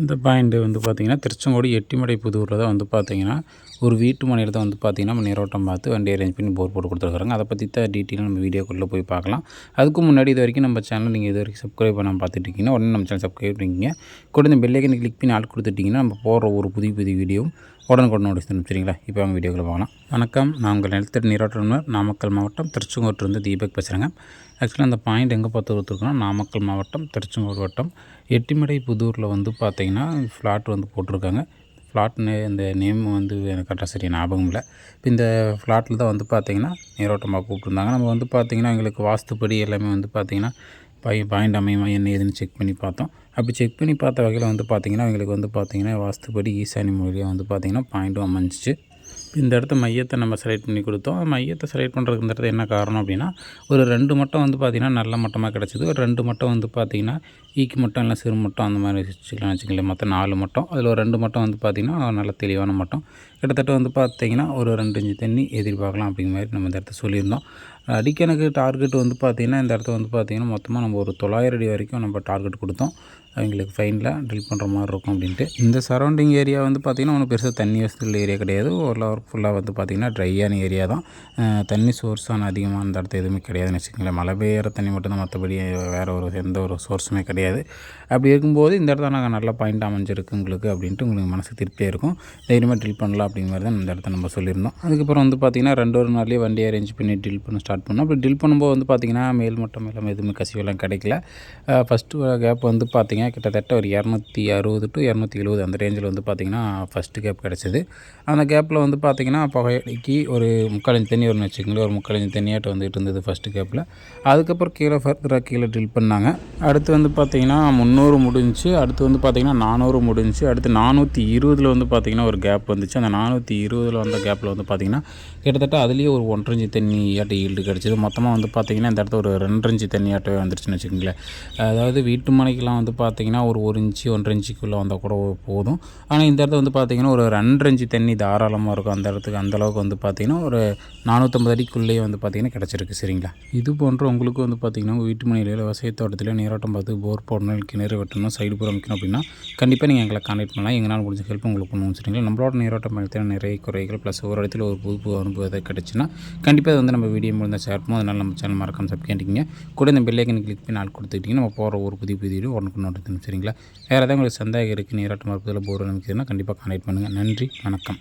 இந்த பாயிண்ட் வந்து பார்த்திங்கன்னா திருச்செங்கோடு எட்டிமடை புதூரில் தான் வந்து பார்த்திங்கன்னா ஒரு வீட்டு மனையில் தான் வந்து பார்த்திங்கன்னா நம்ம நீரோட்டம் பார்த்து வண்டி அரேஞ்ச் பண்ணி போர் போட்டு கொடுத்துருக்குறாங்க. அதை பற்றி தான் டீட்டெயிலாக நம்ம வீடியோக்குள்ளே போய் பார்க்கலாம். அதுக்கு முன்னாடி இது வரைக்கும் நம்ம சேனல் நீங்கள் இது வரைக்கும் சப்ஸ்கிரைப் பண்ண பார்த்துட்டு இருக்கீங்கன்னா உடனே நம்ம சேனல் சப்ஸ்கிரைப் பண்ணிக்கிங்க. கூட இந்த பெல்லைக்கனை கிளிக் பண்ணி ஆள் கொடுத்துட்டிங்கன்னா நம்ம போடுற ஒரு புதிய புதிய வீடியோவும் உடனுக்குடன் நோட்டீஸ் சரிங்களா? இப்போ அவங்க வீடியோக்குள்ள பார்க்கலாம் வணக்கம். நான் உங்கள் நிலத்தடி நீரோட்டம் நாமக்கல் மாவட்டம் திருச்செங்கோட்டிலிருந்து தீபக் பேசுகிறேங்க ஆக்சுவலாக அந்த பாயிண்ட் எங்கே பார்த்து கொடுத்துருக்கோன்னா நாமக்கல் மாவட்டம் திருச்செங்கோடு வட்டம். எட்டிமடை புதூரில் வந்து பார்த்திங்கன்னா ஃப்ளாட் வந்து போட்டிருக்காங்க. ஃப்ளாட்னு இந்த நேம் வந்து எனக்கு கரெக்டாக சரி ஞாபகம் இல்லை. இப்போ இந்த ஃப்ளாட்டில் தான் வந்து பார்த்திங்கன்னா நீரோட்டமாக கூப்பிட்டுருந்தாங்க. நம்ம வந்து பார்த்திங்கன்னா எங்களுக்கு வாஸ்துப்படி எல்லாமே வந்து பார்த்திங்கன்னா பை பாயிண்ட் அமையுமா என்ன ஏதுன்னு செக் பண்ணி பார்த்தோம். அப்படி செக் பண்ணி பார்த்த வகையில் வந்து பார்த்திங்கன்னா அவங்களுக்கு வந்து பார்த்திங்கன்னா வாஸ்துப்படி ஈசானி மொழியாக வந்து பார்த்திங்கன்னா பாயிண்ட்டும் அமைஞ்சிச்சு. இந்த இடத்த மையத்தை நம்ம செலக்ட் பண்ணி கொடுத்தோம். மையத்தை செலக்ட் பண்ணுறதுக்கு இந்த இடத்துல என்ன காரணம் அப்படின்னா ஒரு ரெண்டு மட்டம் வந்து பார்த்திங்கன்னா நல்ல மட்டமாக கிடச்சிது. ஒரு ரெண்டு மட்டம் வந்து பார்த்திங்கன்னா ஈக்கு மட்டம் இல்லை சிறு மட்டம் அந்த மாதிரி வச்சுக்கலாம் வச்சுக்கலாம் மொத்தம் நாலு மட்டம். அதில் ஒரு ரெண்டு மட்டம் வந்து பார்த்திங்கன்னா நல்ல தெளிவான மட்டம். கிட்டத்தட்ட வந்து பார்த்திங்கன்னா ஒரு ரெண்டு இஞ்சு தண்ணி எதிர்பார்க்கலாம் அப்படிங்கிற மாதிரி நம்ம இந்த இடத்த சொல்லியிருந்தோம். அடிக்கணக்கு டார்கெட் வந்து பார்த்திங்கன்னா இந்த இடத்த வந்து பார்த்திங்கன்னா மொத்தமாக நம்ம ஒரு தொள்ளாயிரம் அடி வரைக்கும் நம்ம டார்கெட் கொடுத்தோம். அவங்களுக்கு ஃபைனில் ட்ரில் பண்ணுற மாதிரி இருக்கும் அப்படின்ட்டு. இந்த சரௌண்டிங் ஏரியா வந்து பார்த்திங்கன்னா ஒன்றும் பெருசாக தண்ணி வசதிகள் ஏரியா கிடையாது. ஓரளவு ஃபுல்லாக வந்து பார்த்திங்கன்னா ட்ரையான ஏரியா தான். தண்ணி சோர்ஸான அதிகமாக அந்த இடத்த எதுவுமே கிடையாதுன்னு வச்சுக்கோங்களேன். மழை பெய்கிற தண்ணி மட்டும்தான் மற்றபடி வேறு ஒரு எந்த ஒரு சோர்ஸுமே கிடையாது. அப்படி இருக்கும்போது இந்த இடத்த நாங்கள் நல்ல பாயிண்ட் அமைஞ்சிருக்கு உங்களுக்கு அப்படின்ட்டு உங்களுக்கு மனசு திருப்தியாக இருக்கும். தைரியமாக ட்ரில் பண்ணலாம் அப்படிங்கிற மாதிரி தான் இந்த இடத்த நம்ம சொல்லியிருந்தோம். அதுக்கப்புறம் வந்து பார்த்திங்கன்னா ரெண்டு ஒரு நாள்லேயே வண்டி அரேஞ்ச் பண்ணி ட்ரில் பண்ண ஸ்டார்ட் பண்ணோம். அப்படி ட்ரில் பண்ணும்போது வந்து பார்த்திங்கன்னா மேல் மட்டம் எல்லாம் எதுவுமே கசிவெல்லாம் கிடைக்கல. ஃபஸ்ட்டு கேப் வந்து பார்த்திங்கன்னா பார்த்திங்கன்னா கிட்டத்தட்ட ஒரு இரநூத்தி அறுபது டு இரநூத்தி எழுபது அந்த ரேஞ்சில் வந்து பார்த்திங்கன்னா ஃபஸ்ட்டு கேப் கிடச்சிது. அந்த கேப்பில் வந்து பார்த்திங்கன்னா புகையடிக்கு ஒரு முக்காலஞ்சு தண்ணி வரும்னு வச்சுக்கோங்களேன். ஒரு முக்காலஞ்சு தண்ணியாட்ட வந்துட்டு இருந்தது ஃபஸ்ட்டு கேப்பில் அதுக்கப்புறம் கீழே ஃபர்தராக கீழே ட்ரில் பண்ணாங்க. அடுத்து வந்து பார்த்திங்கன்னா முந்நூறு முடிஞ்சு அடுத்து வந்து பார்த்திங்கன்னா நானூறு முடிஞ்சு அடுத்து நானூற்றி இருபதில் வந்து பார்த்திங்கன்னா ஒரு கேப் வந்துச்சு. அந்த நானூற்றி இருபதில் வந்த கேப்பில் வந்து பார்த்திங்கன்னா கிட்டத்தட்ட அதுலேயே ஒரு ஒன்றரை தண்ணி ஆட்ட ஈல்டு கிடச்சிது. மொத்தமாக வந்து பார்த்திங்கன்னா இந்த இடத்துல ஒரு ரெண்டரை தண்ணி ஆட்டவே வந்துருச்சுன்னு வச்சுக்கோங்களேன். அதாவது வீட்டு மனைக்கெலாம் வந்து பார்த்து பார்த்தீங்கன்னா ஒரு ஒரு இன்ச்சு ஒன்றரை இன்ச்சுக்குள்ளே வந்தால் கூட போதும். ஆனால் இந்த இடத்துல வந்து பார்த்திங்கன்னா ஒரு ரெண்டரை இன்ச்சு தண்ணி தாராளமாக இருக்கும். அந்த இடத்துக்கு அந்தளவுக்கு வந்து பார்த்திங்கன்னா ஒரு நானூற்றம்பது அடிக்குள்ளேயே வந்து பார்த்திங்கன்னா கிடச்சிருக்கு. சரிங்களா? இது போன்ற உங்களுக்கு வந்து பார்த்திங்கன்னா உங்கள் வீட்டு மனையில் விவசாய தோட்டத்தில் நீரோட்டம் பார்த்து போர் போடணும் கிணறு வெட்டணும் சைடு புறம் வைக்கணும் அப்படின்னா கண்டிப்பாக நீங்கள் எங்களை கான்டெக்ட் பண்ணலாம். எங்களால் முடிஞ்ச ஹெல்ப் உங்களுக்கு பண்ணுவோம். சரிங்களா? நம்மளோட நீரோட்டம் பயணத்தில் நிறைய குறைகள் ப்ளஸ் ஒரு இடத்துல ஒரு புது புது அனுபவத்தை கிடச்சுன்னா கண்டிப்பாக வந்து நம்ம வீடியோ முடிந்தால் ஷேர் பண்ணுவோம். அதனால் நம்ம சேனல் மறக்காமல் சப்ஸ்கிரைப் கூட இந்த பெல்லைக்கன் கிளிக் பண்ணி நாள் கொடுத்துக்கிட்டிங்கன்னா நம்ம போகிற ஒரு புதிய புதிய வீடியோ உடனுக்கு நடத்தணும் சரிங்களா? வேறு ஏதாவது உங்களுக்கு சந்தேகம் இருக்குது நீராட்டம் மறுப்பதில் போர் நினைக்கிறதுனா கண்டிப்பாக கான்டாக்ட் பண்ணுங்கள் நன்றி வணக்கம்.